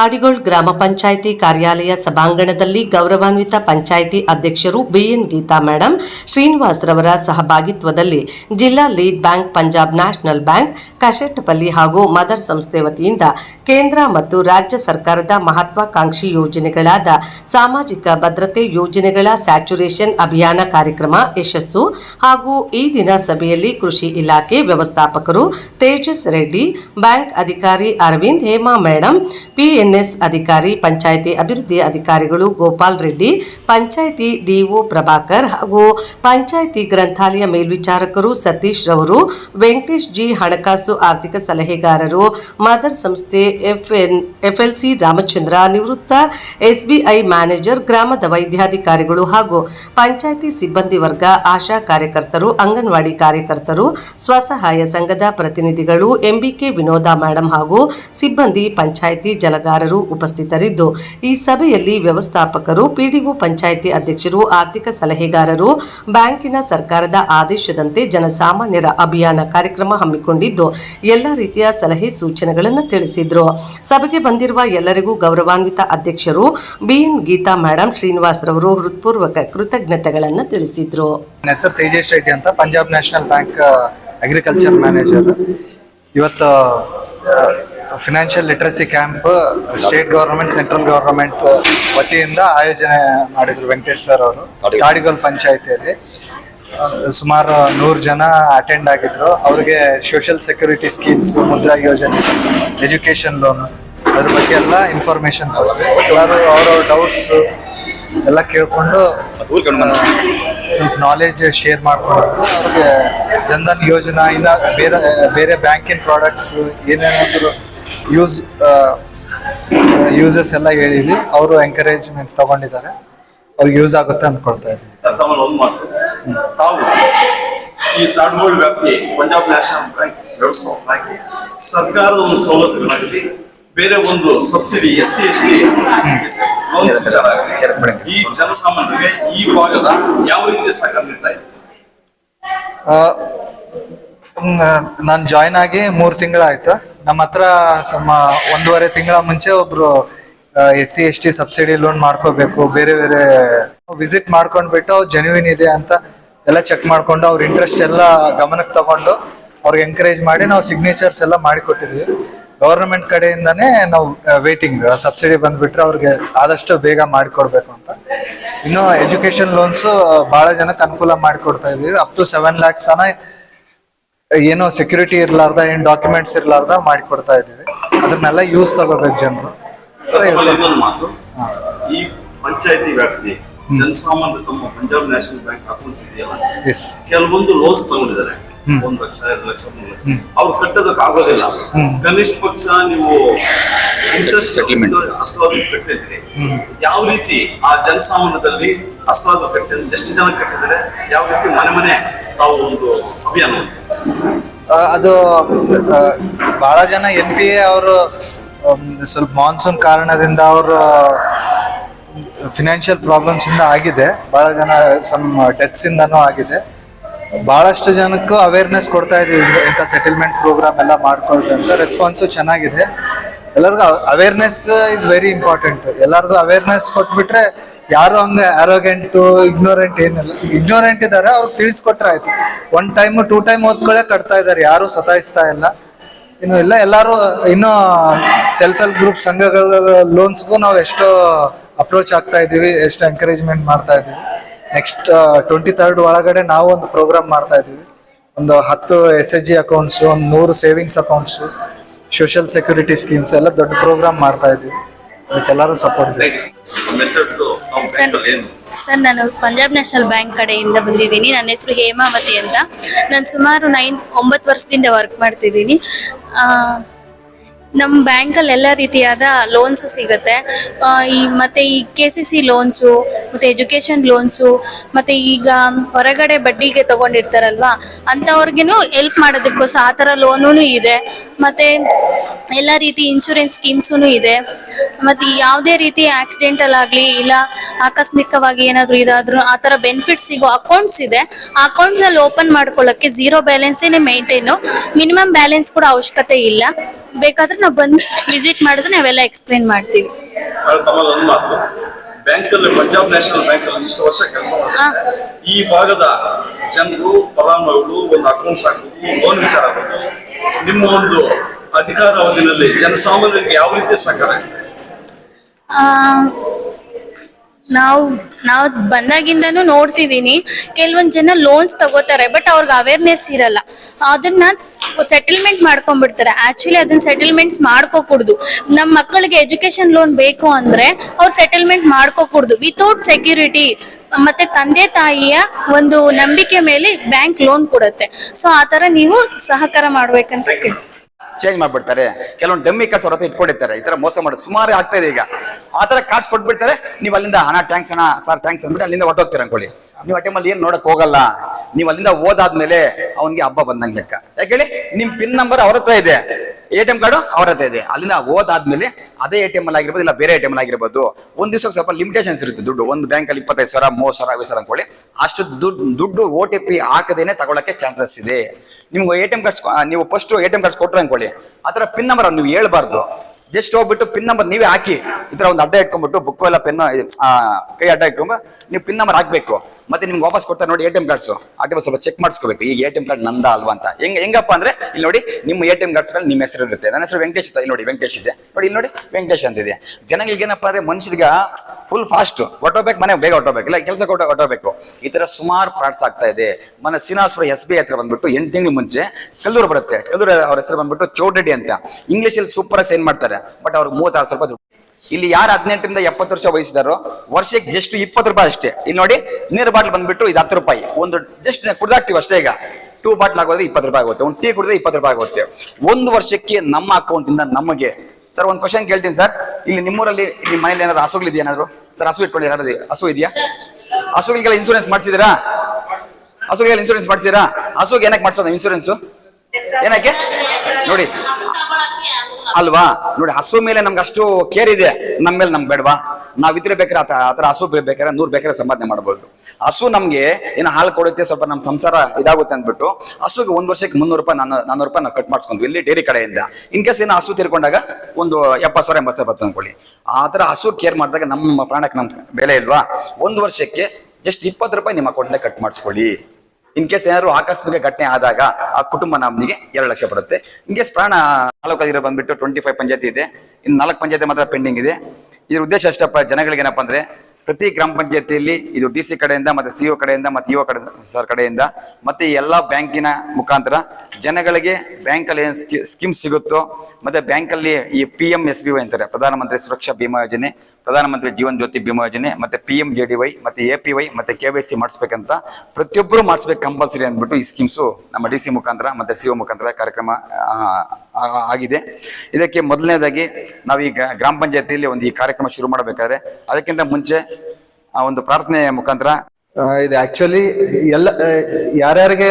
ತಾಡಿಗೋಳ್ ಗ್ರಾಮ ಪಂಚಾಯಿತಿ ಕಾರ್ಯಾಲಯ ಸಭಾಂಗಣದಲ್ಲಿ ಗೌರವಾನ್ವಿತ ಪಂಚಾಯಿತಿ ಅಧ್ಯಕ್ಷರು ಬಿಎನ್ ಗೀತಾ ಮೇಡಂ ಶ್ರೀನಿವಾಸ್ ರವರ ಸಹಭಾಗಿತ್ವದಲ್ಲಿ ಜಿಲ್ಲಾ lead bank, Punjab National Bank, Kashettapalli ಹಾಗೂ ಮದರ್ ಸಂಸ್ಥೆ ವತಿಯಿಂದ ಕೇಂದ್ರ ಮತ್ತು ರಾಜ್ಯ ಸರ್ಕಾರದ ಮಹತ್ವಾಕಾಂಕ್ಷಿ ಯೋಜನೆಗಳಾದ ಸಾಮಾಜಿಕ ಭದ್ರತೆ ಯೋಜನೆಗಳ ಸ್ಯಾಚುರೇಷನ್ ಅಭಿಯಾನ ಕಾರ್ಯಕ್ರಮ ಯಶಸ್ಸು ಹಾಗೂ ಈ ದಿನ ಸಭೆಯಲ್ಲಿ ಕೃಷಿ ಇಲಾಖೆ ವ್ಯವಸ್ಥಾಪಕರು ತೇಜಸ್ ರೆಡ್ಡಿ, ಬ್ಯಾಂಕ್ ಅಧಿಕಾರಿ ಅರವಿಂದ್ ಹೇಮಾ ಮೇಡಂ ಪಿಎನ್ಎಸ್ ಅಧಿಕಾರಿ, ಪಂಚಾಯಿತಿ ಅಭಿವೃದ್ಧಿ ಅಧಿಕಾರಿಗಳು ಗೋಪಾಲ್ ರೆಡ್ಡಿ, ಪಂಚಾಯಿತಿ ಡಿಒ ಪ್ರಭಾಕರ್ ಹಾಗೂ ಪಂಚಾಯಿತಿ ಗ್ರಂಥಾಲಯ ಮೇಲ್ವಿಚಾರಕರು ಸತೀಶ್ ರವರು, ವೆಂಕಟೇಶ್ ಜಿ. ಹಣಕಾಸು ಆರ್ಥಿಕ ಸಲಹೆಗಾರರು, ಮದರ್ ಸಂಸ್ಥೆ ಎಫ್ಎನ್, ಎಫ್ಎಲ್ಸಿ ರಾಮಚಂದ್ರ, ನಿವೃತ್ತ ಎಸ್ಬಿಐ ಮ್ಯಾನೇಜರ್, ಗ್ರಾಮದ ವೈದ್ಯಾಧಿಕಾರಿಗಳು ಹಾಗೂ ಪಂಚಾಯಿತಿ ಸಿಬ್ಬಂದಿ ವರ್ಗ, ಆಶಾ ಕಾರ್ಯಕರ್ತರು, ಅಂಗನವಾಡಿ ಕಾರ್ಯಕರ್ತರು, ಸ್ವಸಹಾಯ ಸಂಘದ ಪ್ರತಿನಿಧಿಗಳು, ಎಂಬಿಕೆ ವಿನೋದ ಮೇಡಂ ಹಾಗೂ ಸಿಬ್ಬಂದಿ, ಪಂಚಾಯಿತಿ ಜಲಗಾರರು ಉಪಸ್ಥಿತರಿದ್ದು, ಈ ಸಭೆಯಲ್ಲಿ ವ್ಯವಸ್ಥಾಪಕರು, ಪಿಡಿಒ ಪಂಚಾಯಿತಿ ಅಧ್ಯಕ್ಷರು, ಆರ್ಥಿಕ ಸಲಹೆಗಾರರು, ಬ್ಯಾಂಕಿನ ಸರ್ಕಾರದ ಆದೇಶದಂತೆ ಜನಸಾಮಾನ್ಯರ ಅಭಿಯಾನ ಕಾರ್ಯಕ್ರಮ ಹಮ್ಮಿಕೊಂಡಿದ್ದು, ಎಲ್ಲ ರೀತಿಯ ಸಲಹೆ ಸೂಚನೆಗಳನ್ನು ತಿಳಿಸಿದ್ರು. ಸಭೆಗೆ ಬಂದಿರುವ ಎಲ್ಲರಿಗೂ ಗೌರವಾನ್ವಿತ ಅಧ್ಯಕ್ಷರು ಬಿಎನ್ ಗೀತಾ ಮೇಡಮ್ ಶ್ರೀನಿವಾಸ್ ರವರು ಹೃತ್ಪೂರ್ವಕ ಕೃತಜ್ಞತೆಗಳನ್ನು ತಿಳಿಸಿದ್ರು. ಹೆಸರು ತೇಜೇಶ್ ರೆಡ್ಡಿ ಅಂತ Punjab National Bank agriculture manager. ಇವತ್ತು financial literacy camp state government central government ವತಿಯಿಂದ ಆಯೋಜನೆ ಮಾಡಿದ್ರು ವೆಂಕಟೇಶ್ ಸರ್ ಅವರು. ಕಾಡಿಗೋಲ್ ಪಂಚಾಯತಿಯಲ್ಲಿ. ಸುಮಾರು ನೂರು ಜನ ಅಟೆಂಡ್ ಆಗಿದ್ರು. ಅವ್ರಿಗೆ ಸೋಷಿಯಲ್ ಸೆಕ್ಯೂರಿಟಿ ಸ್ಕೀಮ್ಸ್ ಮುದ್ರಾ ಯೋಜನೆ ಎಜುಕೇಶನ್ ಲೋನ್ ಅದ್ರ ಬಗ್ಗೆ ಎಲ್ಲ ಇನ್ಫಾರ್ಮೇಶನ್ ಎಲ್ಲರೂ ಅವ್ರವ್ರ ಡೌಟ್ಸ್ ಎಲ್ಲ ಕೇಳಿಕೊಂಡು ಸ್ವಲ್ಪ ನಾಲೆಜ್ ಶೇರ್ ಮಾಡ್ಕೊಂಡು ಅವ್ರಿಗೆ ಜನ್ಧನ್ ಯೋಜನಾ ಇನ್ನ ಬೇರೆ ಬೇರೆ ಬ್ಯಾಂಕಿನ ಪ್ರಾಡಕ್ಟ್ಸ್ ಏನೇನಾದ್ರು ಯೂಸ್ ಯೂಸಸ್ ಎಲ್ಲ ಹೇಳಿದ್ವಿ. ಅವರು ಎಂಕರೇಜ್ಮೆಂಟ್ ತಗೊಂಡಿದ್ದಾರೆ. ಅವ್ರಿಗೆ ಯೂಸ್ ಆಗುತ್ತೆ ಅಂದ್ಕೊಳ್ತಾ ಇದ್ದೀವಿ ತಾವು ಈ ತಾಡ್ಗೋಳ್ ವ್ಯಾಪ್ತಿ ಪಂಜಾಬ್ ನ್ಯಾಷನಲ್ ಬ್ಯಾಂಕ್ ವ್ಯವಸ್ಥೆ ಸರ್ಕಾರದ ಒಂದು ಸವಲತ್ತುಗಳಾಗಲಿ ಬೇರೆ ಒಂದು subsidy S C S T loans ಈ ಜನಸಾಮಾನ್ಯರಿಗೆ ಈ ಭಾಗದ ಯಾವ ರೀತಿ ಸಹಕಾರ ನೀಡ್ತಾ ಇದೆ ನಾನು ಜಾಯ್ನ್ ಆಗಿ ಮೂರು ತಿಂಗಳಾಯ್ತು. ನಮ್ಮ ಹತ್ರ ಸಮ ಒಂದೂವರೆ ತಿಂಗಳ ಮುಂಚೆ ಒಬ್ರು S C S T subsidy loan ಮಾಡ್ಕೋಬೇಕು, ಬೇರೆ ಬೇರೆ ವಿಸಿಟ್ ಮಾಡ್ಕೊಂಡ್ಬಿಟ್ಟು ಅವ್ರು ಜೆನ್ಯೂನ್ ಇದೆ ಅಂತ ಎಲ್ಲ ಚೆಕ್ ಮಾಡ್ಕೊಂಡು ಅವ್ರ ಇಂಟ್ರೆಸ್ಟ್ ಎಲ್ಲ ಗಮನಕ್ಕೆ ತಗೊಂಡು ಅವ್ರಿಗೆ ಎನ್ಕರೇಜ್ ಮಾಡಿ ನಾವು ಸಿಗ್ನೇಚರ್ಸ್ ಎಲ್ಲ ಮಾಡಿಕೊಟ್ಟಿದ್ವಿ. ಗವರ್ನಮೆಂಟ್ ಕಡೆಯಿಂದನೇ ನಾವು ವೇಟಿಂಗ್ ಸಬ್ಸಿಡಿ ಬಂದ್ಬಿಟ್ರೆ ಅವ್ರಿಗೆ ಆದಷ್ಟು ಬೇಗ ಮಾಡಿಕೊಡ್ಬೇಕು ಅಂತ. ಇನ್ನು ಎಜುಕೇಶನ್ ಲೋನ್ಸು ಭಾಳ ಜನಕ್ಕೆ ಅನುಕೂಲ ಮಾಡಿಕೊಡ್ತಾ ಇದ್ದೀವಿ ಅಪ್ ಟು ಸೆವೆನ್ ಲ್ಯಾಕ್ಸ್ ತನ ಏನೋ ಸೆಕ್ಯೂರಿಟಿ ಇರ್ಲಾರ್ದ ಏನ್ ಡಾಕ್ಯುಮೆಂಟ್ಸ್ ಇರ್ಲಾರ್ದ ಮಾಡಿಕೊಡ್ತಾ ಇದೀವಿ ಅದನ್ನೆಲ್ಲ ಯೂಸ್ ತಗೋಬೇಕು ಜನರು. ತಮ್ಮಲ್ಲಿ ಇನ್ನೊಂದು ಮಾತು. ಈ ಪಂಚಾಯತಿ ವ್ಯಾಪ್ತಿ ಜನಸಾಮಾನ್ಯರು ತಮ್ಮ ಪಂಜಾಬ್ ನ್ಯಾಷನಲ್ ಬ್ಯಾಂಕ್ ಅಕೌಂಟ್ಸ್ ಇದೆಯಲ್ಲ? ಕೆಲವೊಂದು ಲೋನ್ಸ್ ತಗೊಂಡಿದ್ದಾರೆ. ಒಂದ್ ಲಕ್ಷ ಎರಡು ಲಕ್ಷ ಮೂರು ಲಕ್ಷ. ಅವ್ರು ಕಟ್ಟೋದಕ್ಕೆ ಆಗೋದಿಲ್ಲ. ಕನಿಷ್ಠ ಪಕ್ಷ ನೀವು ಇಂಟ್ರೆಸ್ಟ್ ಅಸಲಾದ್ರು ಕಟ್ಟಿದ್ರಿ ಯಾವ ರೀತಿ ಆ ಜನಸಾಮಾನ್ಯದಲ್ಲಿ ಅಸಲಾದ್ರು ಕಟ್ಟಿದ್ರೆ ಎಷ್ಟು ಜನ ಕಟ್ಟಿದ್ದಾರೆ ಯಾವ ರೀತಿ ಮನೆ ಮನೆ ತಾವು ಒಂದು ಅಭಿಯಾನ ಅದು ಬಹಳ ಜನ ಎನ್ ಪಿ ಎ ಅವರು ಸ್ವಲ್ಪ ಮಾನ್ಸೂನ್ ಕಾರಣದಿಂದ ಅವರು ಫಿನಾನ್ಷಿಯಲ್ ಪ್ರಾಬ್ಲಮ್ಸ್ ಇಂದ ಆಗಿದೆ. ಬಹಳ ಜನ ಸಮ್ ಡೆತ್ಸ್ ಇಂದನೂ ಆಗಿದೆ. ಬಹಳಷ್ಟು ಜನಕ್ಕೂ ಅವೇರ್ನೆಸ್ ಕೊಡ್ತಾ ಇದೀವಿ. ಇಂಥ- ಸೆಟಲ್ಮೆಂಟ್ ಪ್ರೋಗ್ರಾಮ್ ಎಲ್ಲ ಮಾಡ್ಕೊಳ್ರಿ ಅಂತ ರೆಸ್ಪಾನ್ಸು ಚೆನ್ನಾಗಿದೆ. ಎಲ್ಲರಿಗೂ ಅವೇರ್ನೆಸ್ ಇಸ್ ವೆರಿ ಇಂಪಾರ್ಟೆಂಟ್ ಎಲ್ಲರಿಗೂ ಅವೇರ್ನೆಸ್ ಕೊಟ್ಬಿಟ್ರೆ ಯಾರು ಹಂಗೆ ಅರೋಗೆಂಟ್ ಇಗ್ನೋರೆಂಟ್ ಏನಿಲ್ಲ. ಇಗ್ನೋರೆಂಟ್ ಇದ್ದಾರೆ ಅವ್ರಿಗೆ ತಿಳಿಸ್ಕೊಟ್ರೆ ಆಯ್ತು. ಒನ್ ಟೈಮ್ ಟೂ ಟೈಮ್ ಓದ್ಕೊಳ್ಳೆ ಕಟ್ತಾ ಇದ್ದಾರೆ ಯಾರು ಸತಾಯಿಸ್ತಾ ಇಲ್ಲ. ಇನ್ನು ಇಲ್ಲ, ಎಲ್ಲರೂ, ಇನ್ನೂ ಸೆಲ್ಫ್ ಹೆಲ್ಪ್ ಗ್ರೂಪ್ ಸಂಘಗಳ ಲೋನ್ಸ್ಗೂ ನಾವು ಎಷ್ಟೋ ಅಪ್ರೋಚ್ ಆಗ್ತಾ ಇದ್ದೀವಿ ಎಷ್ಟು ಎಂಕರೇಜ್ಮೆಂಟ್ ಮಾಡ್ತಾ ಇದ್ದೀವಿ ನೆಕ್ಸ್ಟ್ ಟ್ವೆಂಟಿ ತರ್ಡ್ ಒಳಗಡೆ ನಾವು ಒಂದು ಪ್ರೋಗ್ರಾಮ್ ಮಾಡ್ತಾ ಇದ್ದೀವಿ ಒಂದು ಹತ್ತು ಎಸ್ ಎಚ್ ಜಿ ಅಕೌಂಟ್ಸ್ ಒಂದು ನೂರು savings accounts social security schemes ಎಲ್ಲ ದೊಡ್ಡ ಪ್ರೋಗ್ರಾಮ್ ಮಾಡ್ತಾ ಇದ್ದೀವಿ. ಅದಕ್ಕೆಲ್ಲರೂ ಸಪೋರ್ಟ್ ಬೇಕು. ನಮ್ಮ ಹೆಸರು ಸರ್ ಏನು? ಸರ್ ನಾನು ಪಂಜಾಬ್ ನ್ಯಾಷನಲ್ ಬ್ಯಾಂಕ್ ಕಡೆಯಿಂದ ಬಂದಿದ್ದೀನಿ. ನನ್ನ ಹೆಸರು ಹೇಮಾವತಿ ಅಂತ. ನಾನು ಸುಮಾರು ನೈನ್ ಒಂಬತ್ತು ವರ್ಷದಿಂದ ವರ್ಕ್ ಮಾಡ್ತಿದ್ದೀನಿ. ಆ, ನಮ್ಮ ಬ್ಯಾಂಕಲ್ಲಿ ಎಲ್ಲ ರೀತಿಯಾದ ಲೋನ್ಸ್ ಸಿಗುತ್ತೆ. ಆ, ಈ ಮತ್ತೆ ಈ ಕೆ ಸಿ ಸಿ ಲೋನ್ಸು ಮತ್ತೆ ಎಜುಕೇಷನ್ ಲೋನ್ಸು ಮತ್ತೆ ಈಗ ಹೊರಗಡೆ ಬಡ್ಡಿಗೆ ತಗೊಂಡಿರ್ತಾರಲ್ವಾ ಅಂಥವ್ರಿಗೂ ಹೆಲ್ಪ್ ಮಾಡೋದಕ್ಕೋಸ್ಕರ ಆ ಥರ ಲೋನೂ ಇದೆ. ಮತ್ತೆ ಎಲ್ಲ ರೀತಿ ಇನ್ಶೂರೆನ್ಸ್ ಸ್ಕೀಮ್ಸೂ ಇದೆ. ಮತ್ತೆ ಯಾವುದೇ ರೀತಿ ಆಕ್ಸಿಡೆಂಟಲ್ ಆಗಲಿ ಇಲ್ಲ ಆಕಸ್ಮಿಕವಾಗಿ ಏನಾದರೂ ಇದಾದರೂ ಆ ಥರ ಬೆನಿಫಿಟ್ಸ್ ಸಿಗೋ ಅಕೌಂಟ್ಸ್ ಇದೆ. ಆ ಅಕೌಂಟ್ಸಲ್ಲಿ ಓಪನ್ ಮಾಡ್ಕೊಳ್ಳೋಕ್ಕೆ ಝೀರೋ ಬ್ಯಾಲೆನ್ಸೇನೆ ಮೇಂಟೈನು ಮಿನಿಮಮ್ ಬ್ಯಾಲೆನ್ಸ್ ಕೂಡ ಅವಶ್ಯಕತೆ ಇಲ್ಲ. ಬೇಕಾದ್ರೆ ನಾವು ಬಂದು ವಿಸಿಟ್ ಮಾಡಿದ್ರೆ ನಾವೆಲ್ಲ ಎಕ್ಸ್ಪ್ಲೈನ್ ಮಾಡ್ತೀವಿ. ಬ್ಯಾಂಕಲ್ಲಿ ಪಂಜಾಬ್ ನ್ಯಾಷನಲ್ ಬ್ಯಾಂಕ್ ಅಲ್ಲಿ ಇಷ್ಟು ವರ್ಷ ಕೆಲಸ ಈ ಭಾಗದ ಜನರು ಫಲಾನುಭವಿಗಳು ಒಂದು ಅಕೌಂಟ್ಸ್ ಹಾಕಬೇಕು ಲೋನ್ ವಿಚಾರ ಆಗಬೇಕು ನಿಮ್ಮ ಒಂದು ಅಧಿಕಾರ ಅವಧಿನಲ್ಲಿ ಜನಸಾಮಾನ್ಯರಿಗೆ ಯಾವ ರೀತಿ ಸಹಕಾರ? ಆಗಿದೆ ನಾವು ನಾವು ಬಂದಾಗಿಂದನೂ ನೋಡ್ತಿದ್ದೀನಿ ಕೆಲವೊಂದು ಜನ ಲೋನ್ಸ್ ತಗೋತಾರೆ ಬಟ್ ಅವ್ರಿಗೆ ಅವೇರ್ನೆಸ್ ಇರಲ್ಲ. ಅದನ್ನ ಸೆಟಲ್ಮೆಂಟ್ ಮಾಡ್ಕೊಂಡ್ಬಿಡ್ತಾರೆ. ಆಕ್ಚುಲಿ ಅದನ್ನ ಸೆಟಲ್ಮೆಂಟ್ಸ್ ಮಾಡ್ಕೋಕೂಡ್ದು. ನಮ್ಮ ಮಕ್ಕಳಿಗೆ ಎಜುಕೇಶನ್ ಲೋನ್ ಬೇಕು ಅಂದ್ರೆ ಅವ್ರು ಸೆಟಲ್ಮೆಂಟ್ ಮಾಡ್ಕೋಕೂಡ್ದು. ವಿತೌಟ್ ಸೆಕ್ಯೂರಿಟಿ ಮತ್ತೆ ತಂದೆ ತಾಯಿಯ ಒಂದು ನಂಬಿಕೆ ಮೇಲೆ ಬ್ಯಾಂಕ್ ಲೋನ್ ಕೊಡುತ್ತೆ. ಸೊ ಆ ತರ ನೀವು ಸಹಕಾರ ಮಾಡ್ಬೇಕಂತ ಕೇಳ್ತೀನಿ. ಚೇಂಜ್ ಮಾಡ್ಬಿಡ್ತಾರೆ. ಕೆಲವೊಂದು ಡಮ್ಮಿ ಕಾರ್ಡ್ಸ್ ಅವ್ರ ಹತ್ರ ಇಟ್ಕೊಂಡಿರ್ತಾರೆ. ಈ ತರ ಮೋಸ ಮಾಡೋದು ಸುಮಾರು ಆಗ್ತಾ ಇದೆ ಈಗ. ಆ ತರ ಕಾರ್ಡ್ಸ್ ಕೊಟ್ಬಿಡ್ತಾರೆ. ನೀವು ಅಲ್ಲಿಂದ ಹಣ ಟ್ಯಾಂಕ್ಸ್ ಹಣ ಸರ್ ಟ್ಯಾಂಕ್ಸ್ ಅಂದ್ಬಿಟ್ಟು ಅಲ್ಲಿಂದ ಹೊಟ್ಟೋಗ್ತೀರ ಅನ್ಕೊಳ್ಳಿ ನೀವು ಆ ಟೈಮಲ್ಲಿ ಏನು ನೋಡಕ್ ಹೋಗಲ್ಲ. ನೀವು ಅಲ್ಲಿಂದ ಓದಾದ್ಮೇಲೆ ಅವನಿಗೆ ಹಬ್ಬ ಬಂದಂಗೆ ಲೆಕ್ಕ. ಯಾಕೆ ಹೇಳಿ? ನಿಮ್ ಪಿನ್ ನಂಬರ್ ಅವ್ರ ಹತ್ರ ಇದೆ. ಎ ಟಿ ಎಂ ಕಾರ್ಡು ಅವ್ರ ಹತ್ರ ಇದೆ. ಅಲ್ಲಿಂದ ಓದಾದ್ಮೇಲೆ ಅದೇ ಎ ಟಿ ಎಂ ಅಲ್ಲಿ ಆಗಿರ್ಬೋದು ಇಲ್ಲ ಬೇರೆ ಎ ಟಿ ಎಂ ಅಲ್ಲಿ ಆಗಿರ್ಬೋದು, ಒಂದು ದಿವಸ ಸ್ವಲ್ಪ ಲಿಮಿಟೇಷನ್ಸ್ ಇರುತ್ತೆ ದುಡ್ಡು. ಒಂದು ಬ್ಯಾಂಕಲ್ಲಿ ಇಪ್ಪತ್ತೈದು ಸಾವಿರ ಮೂವತ್ತು ಸಾವಿರ ಐವತ್ತು ಸಾವಿರ ಅನ್ಕೊಳ್ಳಿ. ಅಷ್ಟು ದುಡ್ಡು ದುಡ್ಡು ಓ ಟಿ ಪಿ ಹಾಕದೇನೆ ತಗೊಳಕ್ಕೆ ಚಾನ್ಸಸ್ ಇದೆ. ನಿಮ್ಗೆ ಎ ಟಿ ಎಂ ಕಾರ್ಡ್ಸ್ ನೀವು first A T M cards ಕೊಟ್ರೆ ಅನ್ಕೊಳ್ಳಿ. ಆ ಥರ ಪಿನ್ ನಂಬರ್ ನೀವು ಹೇಳ್ಬಾರ್ದು. ಜಸ್ಟ್ ಹೋಗ್ಬಿಟ್ಟು ಪಿನ್ ನಂಬರ್ ನೀವೇ ಹಾಕಿ. ಈ ತರ ಒಂದು ಅಡ್ಡ ಇಟ್ಕೊಂಡ್ಬಿಟ್ಟು ಬುಕ್ ಎಲ್ಲ ಪೆನ್ ಕೈ ಅಡ್ಡ ಇಟ್ಕೊಂಡ್ಬ ನೀವು ಪಿನ್ ನಂಬರ್ ಹಾಕ್ಬೇಕು. ಮತ್ತೆ ನಿಮ್ಗೆ ವಾಪಸ್ ಕೊಡ್ತಾರೆ ನೋಡಿ ಎ ಟಿ ಎಂ ಕಾರ್ಡ್ಸ್ ಆ ಸ್ವಲ್ಪ ಚೆಕ್ ಮಾಡಿಸ್ಕೋಬೇಕು. ಈಗ ಎ ಟಿ ಎಂ ಕಾರ್ಡ್ ನಂದ ಅಲ್ವಾ ಅಂತ. ಹೆಂಗ್, ಹೆಂಗಪ್ಪ ಅಂದ್ರೆ, ಇಲ್ಲಿ ನೋಡಿ ನಿಮ್ಮ ಎ ಟಿ ಎಂ ಕಾರ್ಡ್ಸ್ ನಿಮ್ಮ ಹೆಸರು ಇರುತ್ತೆ. ನನ್ನ ಹೆಸರು ವೆಂಕಟೇಶ್ ಅಂತ. ಇಲ್ಲಿ ನೋಡಿ ವೆಂಕಟೇಶ್ ಇದೆ. ನೋಡಿ, ಇಲ್ಲಿ ನೋಡಿ ವೆಂಕಟೇಶ್ ಅಂತ ಇದೆ. ಜನಗಳಿಗೆ ಏನಪ್ಪ ಅಂದ್ರೆ ಮನುಷ್ಯರಿಗೆ ಫುಲ್ ಫಾಸ್ಟ್ ಹೊಟ್ಟೋಗ್ಬೇಕು ಮನೆ ಬೇಗ ಹೊಟ್ಟೋಗ್ಬೇಕು ಇಲ್ಲ ಕೆಲಸ ಕೊಟ್ಟು ಹೊಟ್ಟೋಗ್ಬೇಕು ಈ ತರ ಸುಮಾರು ಫ್ರಾಡ್ಸ್ ಆಗ್ತಾ ಇದೆ. ಮನೆ ಶ್ರೀನಿವಾಸಪುರ ಎಸ್ ಬಿ ಹತ್ರ ಬಂದ್ಬಿಟ್ಟು ಎಂಟು ತಿಂಗಳು ಮುಂಚೆ, ಕಲ್ಲೂರು ಬರುತ್ತೆ. ಕಲ್ಲೂರು ಅವ್ರ ಹೆಸರು ಬಂದ್ಬಿಟ್ಟು ಚೌಡಡ್ಡಿ ಅಂತ. ಇಂಗ್ಲಿಷ್ ಅಲ್ಲಿ ಸೂಪರ್ ಸೈನ್ ಮಾಡ್ತಾರೆ. ಬಟ್ ಅವ್ರಿಗೆ ಮೂವತ್ತಾರು ಸಾವಿರ ರೂಪಾಯಿ ಇಲ್ಲಿ ಯಾರು ಹದಿನೆಂಟರಿಂದ ಎಪ್ಪತ್ತು ವರ್ಷ ವಯಸ್ಸಿದಾರೋ, ವರ್ಷಕ್ಕೆ ಜಸ್ಟ್ ಇಪ್ಪತ್ತು ರೂಪಾಯಿ ಅಷ್ಟೇ. ಇಲ್ಲಿ ನೋಡಿ, ನೀರು ಬಾಟ್ಲ್ ಬಂದ್ಬಿಟ್ಟು ಇದು ಹತ್ತು ರೂಪಾಯಿ. ಒಂದು ಜಸ್ಟ್ ಕುಡ್ದಾಕ್ತಿವಿ ಅಷ್ಟೇ ಈಗ. ಟೂ ಬಾಟ್ಲ್ ಆಗೋದ್ರೆ ಇಪ್ಪತ್ತು ರೂಪಾಯಿ ಆಗುತ್ತೆ. ಒಂದು ಟೀ ಕುಡಿದ್ರೆ ಇಪ್ಪತ್ತು ರೂಪಾಯಿ ಆಗುತ್ತೆ. ಒಂದು ವರ್ಷಕ್ಕೆ ನಮ್ಮ ಅಕೌಂಟ್ ಇಂದ ನಮಗೆ. ಸರ್ ಒಂದು ಕ್ವಶನ್ ಕೇಳ್ತೀನಿ ಸರ್ ಇಲ್ಲಿ ನಿಮ್ಮೂರಲ್ಲಿ ನಿಮ್ಮ ಮನೇಲಿ ಏನಾದ್ರು ಹಸುಗಳಿದೆಯಾ ಏನಾದ್ರು? ಸರ್ ಹಸು ಇಟ್ಕೊಳ್ಳಿ ಯಾರು ಹಸು ಇದೆಯಾ? ಹಸುಗಳಿಗೆಲ್ಲ ಇನ್ಸೂರೆನ್ಸ್ ಮಾಡಿಸಿದಿರಾ ಹಸುಗಳಿಗೆಲ್ಲ ಇನ್ಸೂರೆನ್ಸ್ ಮಾಡಿಸಿದಿರಾ ಹಸುಗೆ ಏನಕ್ಕೆ ಮಾಡಿಸೋದು ಇನ್ಸೂರೆನ್ಸ್ ಏನಕ್ಕೆ? ನೋಡಿ ಅಲ್ವಾ? ನೋಡಿ, ಹಸು ಮೇಲೆ ನಮ್ಗೆ ಅಷ್ಟು ಕೇರ್ ಇದೆ. ನಮ್ಮ ಮೇಲೆ ನಮ್ಗೆ ಬೇಡವಾ? ನಾವ್ ಇದ್ರೆ ಬೇಕಾದ್ರೆ ಆತ- ಆತರ ಹಸು ಬೇಕಾದ್ರೆ ನೂರ್ ಬೇಕಾದ್ರೆ ಸಂಪಾದನೆ ಮಾಡಬಹುದು ಹಸು ನಮ್ಗೆ ಏನು ಹಾಲು ಕೊಡುತ್ತೆ, ಸ್ವಲ್ಪ ನಮ್ಮ ಸಂಸಾರ ಇದಾಗುತ್ತೆ ಅಂದ್ಬಿಟ್ಟು, ಹಸುಗೆ ಒಂದ್ ವರ್ಷಕ್ಕೆ ಮುನ್ನೂರು ರೂಪಾಯಿ, ನಾನು ನಾನ್ನೂರು ರೂಪಾಯಿ ನಾವು ಕಟ್ ಮಾಡಿಸ್ಕೊಂಡ್ವಿ, ಇಲ್ಲಿ ಡೇರಿ ಕಡೆಯಿಂದ. ಇನ್ ಕೇಸ್ ಏನು ಹಸು ತಿರ್ಕೊಂಡಾಗ ಒಂದು ಎಪ್ಪತ್ತು ಸಾವಿರ, ಎಂಬತ್ತು ಸಾವಿರ ಬರ್ತದೆ ಅನ್ಕೊಳ್ಳಿ. ಆ ಥರ ಹಸು ಕೇರ್ ಮಾಡಿದಾಗ ನಮ್ಮ ಪ್ರಾಣಕ್ಕೆ ನಮ್ ಬೆಲೆ ಇಲ್ವಾ? ಒಂದು ವರ್ಷಕ್ಕೆ ಜಸ್ಟ್ ಇಪ್ಪತ್ತು ರೂಪಾಯಿ ನಿಮ್ಮ ಅಕೌಂಟ್ಲೆ ಕಟ್ ಮಾಡಿಸ್ಕೊಳ್ಳಿ. ಇನ್ ಕೇಸ್ ಏನಾದ್ರು ಆಕಸ್ಮಿಕ ಘಟನೆ ಆದಾಗ ಆ ಕುಟುಂಬ ನಾಮನಿಗೆ ಎರಡು ಲಕ್ಷ ಬರುತ್ತೆ. ಇನ್ ಕೇಸ್ ಪ್ರಾಣ ತಾಲೂಕು ಬಂದ್ಬಿಟ್ಟು ಟ್ವೆಂಟಿ ಫೈವ್ ಪಂಚಾಯತಿ ಇದೆ, ಇನ್ನು ನಾಲ್ಕು ಪಂಚಾಯತಿ ಮಾತ್ರ ಪೆಂಡಿಂಗ್ ಇದೆ. ಇದ್ರ ಉದ್ದೇಶ ಅಷ್ಟಪ್ಪ ಜನಗಳಿಗೆ ಏನಪ್ಪ ಅಂದ್ರೆ ಪ್ರತಿ ಗ್ರಾಮ ಪಂಚಾಯತಿಯಲ್ಲಿ ಇದು ಡಿ ಸಿ ಕಡೆಯಿಂದ, ಮತ್ತೆ ಸಿಒ ಕಡೆಯಿಂದ, ಮತ್ತೆ ಇಒ ಕಡೆ ಸರ್ ಕಡೆಯಿಂದ, ಮತ್ತೆ ಎಲ್ಲ ಬ್ಯಾಂಕಿನ ಮುಖಾಂತರ ಜನಗಳಿಗೆ ಬ್ಯಾಂಕಲ್ಲಿ ಏನು ಸ್ಕೀಮ್ ಸಿಗುತ್ತೋ, ಮತ್ತೆ ಬ್ಯಾಂಕಲ್ಲಿ ಈ P M S B Y ಅಂತಾರೆ, ಪ್ರಧಾನಮಂತ್ರಿ ಸುರಕ್ಷಾ ಬಿಮಾ ಯೋಜನೆ, ಪ್ರಧಾನಮಂತ್ರಿ ಜೀವನ್ ಜ್ಯೋತಿ ಬಿಮಾ ಯೋಜನೆ, ಮತ್ತೆ P M J D Y, ಮತ್ತೆ ಎ ಪಿ ವೈ, ಮತ್ತೆ ಕೆ ವೈ ಸಿ ಮಾಡಿಸ್ಬೇಕಂತ ಪ್ರತಿಯೊಬ್ಬರು ಮಾಡಿಸ್ಬೇಕು ಕಂಪಲ್ಸರಿ ಅಂದ್ಬಿಟ್ಟು ಈ ಸ್ಕೀಮ್ಸು ನಮ್ಮ ಡಿ ಸಿ ಮುಖಾಂತರ, ಮತ್ತೆ ಸಿ ಮುಖಾಂತರ ಕಾರ್ಯಕ್ರಮ ಆಗಿದೆ. ಇದಕ್ಕೆ ಮೊದಲನೇದಾಗಿ ನಾವು ಈಗ ಗ್ರಾಮ ಪಂಚಾಯತಿಯಲ್ಲಿ ಒಂದು ಈ ಕಾರ್ಯಕ್ರಮ ಶುರು ಮಾಡಬೇಕಾದ್ರೆ ಅದಕ್ಕಿಂತ ಮುಂಚೆ ಆ ಒಂದು ಪ್ರಾರ್ಥನೆ ಮುಖಾಂತರ ಆ, ಇದು ಆಕ್ಚುಲಿ ಎಲ್ಲ ಆ, ಯಾರ್ಯಾರಿಗೆ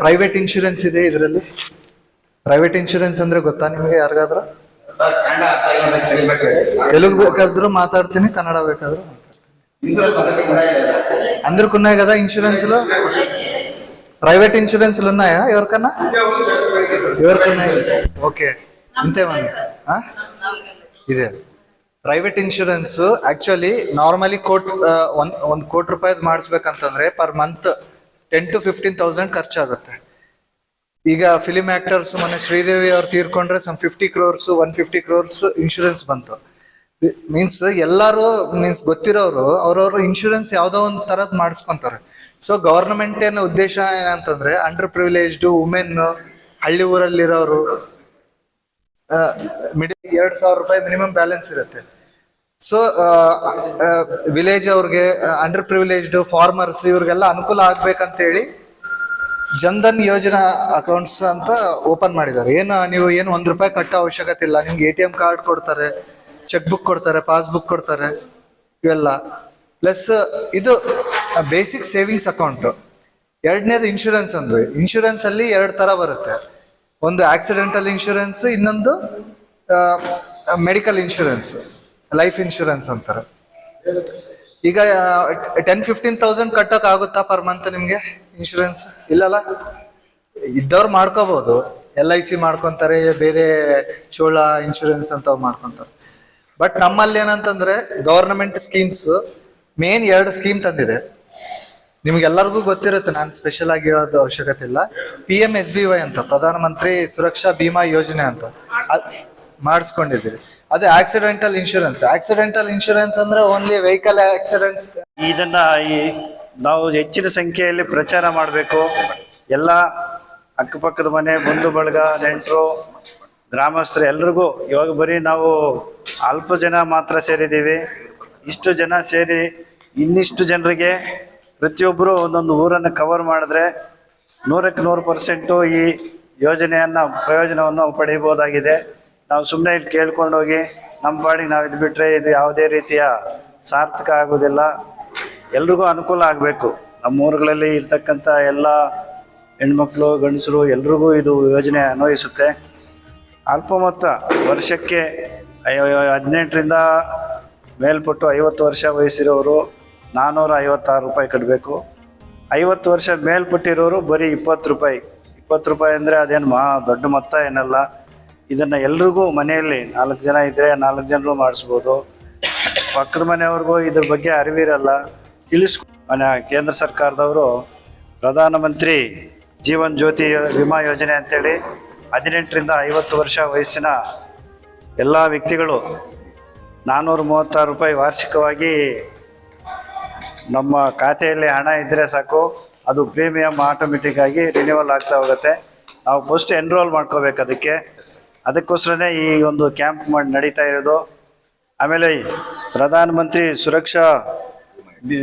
ಪ್ರೈವೇಟ್ ಇನ್ಶೂರೆನ್ಸ್ ಇದೆ ಇದರಲ್ಲಿ ಪ್ರೈವೇಟ್ ಇನ್ಶೂರೆನ್ಸ್ ಅಂದ್ರೆ ಗೊತ್ತಾ ನಿಮಗೆ ಯಾರಿಗಾದ್ರೂ ತೆಲುಗು ಬೇಕಾದ್ರೂ ಮಾತಾಡ್ತೀನಿ ಕನ್ನಡ ಬೇಕಾದ್ರೂ అందరు ఉన్నాయి కదా ఇన్సూరెన్స్లు ప్రైవేట్ ఇన్సూరెన్స్లు ఉన్నాయా ఎవరికన్నా ఎవరికన్నా ఓకే ఇంతేమన్నా ఆ? ఇదే ಪ್ರೈವೇಟ್ ಇನ್ಶೂರೆನ್ಸ್ ಆಕ್ಚುಲಿ ನಾರ್ಮಲಿ ಕೋಟ್ ಒಂದ್ ಒಂದ್ ಕೋಟಿ ರೂಪಾಯಿ ಮಾಡಿಸ್ಬೇಕಂತಂದ್ರೆ per month ten to fifteen thousand ಖರ್ಚಾಗುತ್ತೆ. ಈಗ ಫಿಲಿಮ್ ಆಕ್ಟರ್ಸ್ ಮೊನ್ನೆ ಶ್ರೀದೇವಿ ಅವ್ರು ತೀರ್ಕೊಂಡ್ರೆ some fifty crores one fifty crores insurance ಬಂತು. ಮೀನ್ಸ್ ಎಲ್ಲಾರು ಮೀನ್ಸ್ ಗೊತ್ತಿರೋರು, ಅವ್ರವ್ರ ಇನ್ಶೂರೆನ್ಸ್ ಯಾವ್ದೋ ಒಂದ್ ತರದ್ ಮಾಡಿಸ್ಕೊಂತಾರೆ. ಸೊ ಗವರ್ನಮೆಂಟ್ ಏನ ಉದ್ದೇಶ ಏನಂತಂದ್ರೆ ಅಂಡರ್ ಪ್ರಿವಿಲೇಜ್ಡ್ ವುಮೆನ್ ಹಳ್ಳಿ ಊರಲ್ಲಿರೋರು ಮಿಡಿ ಎರಡ್ ಸಾವಿರ ರೂಪಾಯಿ ಮಿನಿಮಮ್ ಬ್ಯಾಲೆನ್ಸ್ ಇರುತ್ತೆ. ಸೊ ವಿಲೇಜ್ ಅವ್ರಿಗೆ ಅಂಡರ್ ಪ್ರಿವಿಲೇಜ್ಡ್ ಫಾರ್ಮರ್ಸ್ ಇವ್ರಿಗೆಲ್ಲ ಅನುಕೂಲ ಆಗ್ಬೇಕಂತ ಹೇಳಿ ಜನ್ಧನ್ ಯೋಜನಾ ಅಕೌಂಟ್ಸ್ ಅಂತ ಓಪನ್ ಮಾಡಿದ್ದಾರೆ. ಏನು, ನೀವು ಏನು ಒಂದು ರೂಪಾಯಿ ಕಟ್ಟೋ ಅವಶ್ಯಕತೆ ಇಲ್ಲ. ನಿಮ್ಗೆ ಎ ಟಿ ಎಂ ಕಾರ್ಡ್ ಕೊಡ್ತಾರೆ ಚೆಕ್ ಬುಕ್ ಕೊಡ್ತಾರೆ ಪಾಸ್ಬುಕ್ ಕೊಡ್ತಾರೆ, ಇವೆಲ್ಲ. ಪ್ಲಸ್ ಇದು ಬೇಸಿಕ್ ಸೇವಿಂಗ್ಸ್ ಅಕೌಂಟ್ ಎರಡನೇದು ಇನ್ಶೂರೆನ್ಸ್ ಅಂದ್ರೆ ಇನ್ಶೂರೆನ್ಸ್ ಅಲ್ಲಿ ಎರಡು ತರ ಬರುತ್ತೆ. ಒಂದು ಆಕ್ಸಿಡೆಂಟಲ್ ಇನ್ಶೂರೆನ್ಸ್ ಇನ್ನೊಂದು ಮೆಡಿಕಲ್ ಇನ್ಶೂರೆನ್ಸ್ ಲೈಫ್ ಇನ್ಶೂರೆನ್ಸ್ ಅಂತಾರೆ. ಈಗ ಟೆನ್ ಫಿಫ್ಟೀನ್ ತೌಸಂಡ್ ಕಟ್ಟೋಕ್ ಆಗುತ್ತಾ ಪರ್ ಮಂತ್ ನಿಮ್ಗೆ ಇನ್ಶೂರೆನ್ಸ್ ಇಲ್ಲಲ್ಲ? ಇದ್ದವ್ರು ಮಾಡ್ಕೋಬಹುದು ಎಲ್ ಐ ಸಿ ಮಾಡ್ಕೊಂತಾರೆ, ಬೇರೆ ಚೋಳ ಇನ್ಶೂರೆನ್ಸ್ ಅಂತ ಮಾಡ್ಕೊಂತಾರೆ. ಬಟ್ ನಮ್ಮಲ್ಲಿ ಏನಂತಂದ್ರೆ ಗವರ್ನಮೆಂಟ್ ಸ್ಕೀಮ್ಸ್ ಮೇನ್ ಎರಡು ಸ್ಕೀಮ್ ತಂದಿದೆ. ನಿಮ್ಗೆಲ್ಲರಿಗೂ ಗೊತ್ತಿರುತ್ತೆ, ನಾನು ಸ್ಪೆಷಲ್ ಆಗಿ ಹೇಳೋದು ಅವಶ್ಯಕತೆ ಇಲ್ಲ. P M S B Y ಅಂತ ಪ್ರಧಾನಮಂತ್ರಿ ಸುರಕ್ಷಾ ಬಿಮಾ ಯೋಜನೆ ಅಂತ. ಮಾಡಿಸ್ಕೊಂಡಿದ್ದೀರಿ ಅದೇ ಆಕ್ಸಿಡೆಂಟಲ್ ಇನ್ಶೂರೆನ್ಸ್ ಆಕ್ಸಿಡೆಂಟಲ್ ಇನ್ಶೂರೆನ್ಸ್ ಅಂದ್ರೆ ಓನ್ಲಿ ವೆಹಿಕಲ್ ಆಕ್ಸಿಡೆಂಟ್ಸ್ ಇದನ್ನ ಈ ನಾವು ಹೆಚ್ಚಿನ ಸಂಖ್ಯೆಯಲ್ಲಿ ಪ್ರಚಾರ ಮಾಡಬೇಕು. ಎಲ್ಲ ಅಕ್ಕಪಕ್ಕದ ಮನೆ, ಬಂಧು ಬಳಗ, ನೆಂಟರು, ಗ್ರಾಮಸ್ಥರು ಎಲ್ರಿಗೂ ಇವಾಗ ಬರೀ ನಾವು ಅಲ್ಪ ಜನ ಮಾತ್ರ ಸೇರಿದ್ದೀವಿ. ಇಷ್ಟು ಜನ ಸೇರಿ ಇನ್ನಿಷ್ಟು ಜನರಿಗೆ ಪ್ರತಿಯೊಬ್ಬರು ಒಂದೊಂದು ಊರನ್ನು ಕವರ್ ಮಾಡಿದ್ರೆ ನೂರಕ್ಕೆ ನೂರು ಪರ್ಸೆಂಟು ಈ ಯೋಜನೆಯನ್ನು, ಪ್ರಯೋಜನವನ್ನು ಪಡೆಯಬಹುದಾಗಿದೆ. ನಾವು ಸುಮ್ಮನೆ ಇಲ್ಲಿ ಕೇಳ್ಕೊಂಡೋಗಿ, ನಮ್ಮ ಪಾಡಿಗೆ ನಾವು ಇದು ಬಿಟ್ಟರೆ ಇದು ಯಾವುದೇ ರೀತಿಯ ಸಾರ್ಥಕ ಆಗೋದಿಲ್ಲ. ಎಲ್ರಿಗೂ ಅನುಕೂಲ ಆಗಬೇಕು. ನಮ್ಮ ಊರುಗಳಲ್ಲಿ ಇರ್ತಕ್ಕಂಥ ಎಲ್ಲ ಹೆಣ್ಮಕ್ಳು, ಗಂಡಸರು ಎಲ್ರಿಗೂ ಇದು ಯೋಜನೆ ಅನ್ವಯಿಸುತ್ತೆ. ಅಲ್ಪ ಮೊತ್ತ ವರ್ಷಕ್ಕೆ ಹದಿನೆಂಟರಿಂದ ಮೇಲ್ಪಟ್ಟು ಐವತ್ತು ವರ್ಷ ವಯಸ್ಸಿರೋರು ನಾನ್ನೂರ ಐವತ್ತಾರು ರೂಪಾಯಿ ಕಟ್ಟಬೇಕು ಐವತ್ತು ವರ್ಷ ಮೇಲ್ಪಟ್ಟಿರೋರು ಬರೀ ಇಪ್ಪತ್ತು ರೂಪಾಯಿ. ಇಪ್ಪತ್ತು ರೂಪಾಯಿ ಅಂದರೆ ಅದೇನು ಮಾ ದೊಡ್ಡ ಮೊತ್ತ ಏನಲ್ಲ. ಇದನ್ನು ಎಲ್ರಿಗೂ ಮನೆಯಲ್ಲಿ ನಾಲ್ಕು ಜನ ಇದ್ದರೆ ನಾಲ್ಕು ಜನರು ಮಾಡಿಸ್ಬೋದು. ಪಕ್ಕದ ಮನೆಯವ್ರಿಗೂ ಇದ್ರ ಬಗ್ಗೆ ಅರಿವಿರಲ್ಲ. ತಿಳಿಸ್ಕೊ ಮನೆ ಕೇಂದ್ರ ಸರ್ಕಾರದವರು ಪ್ರಧಾನಮಂತ್ರಿ ಜೀವನ್ ಜ್ಯೋತಿ ವಿಮಾ ಯೋಜನೆ ಅಂತೇಳಿ ಹದಿನೆಂಟರಿಂದ ಐವತ್ತು ವರ್ಷ ವಯಸ್ಸಿನ ಎಲ್ಲ ವ್ಯಕ್ತಿಗಳು ನಾನ್ನೂರ ಮೂವತ್ತಾರು ರೂಪಾಯಿ ವಾರ್ಷಿಕವಾಗಿ ನಮ್ಮ ಖಾತೆಯಲ್ಲಿ ಹಣ ಇದ್ದರೆ ಸಾಕು. ಅದು ಪ್ರೀಮಿಯಂ ಆಟೋಮೆಟಿಕ್ ಆಗಿ ರಿನ್ಯೂವಲ್ ಆಗ್ತಾ ಹೋಗುತ್ತೆ. ನಾವು ಫಸ್ಟ್ ಎನ್ರೋಲ್ ಮಾಡ್ಕೋಬೇಕು ಅದಕ್ಕೆ. ಅದಕ್ಕೋಸ್ಕರನೇ ಈ ಒಂದು ಕ್ಯಾಂಪ್ ಮಾಡಿ ನಡೀತಾ ಇರೋದು. ಆಮೇಲೆ ಪ್ರಧಾನ ಮಂತ್ರಿ ಸುರಕ್ಷಾ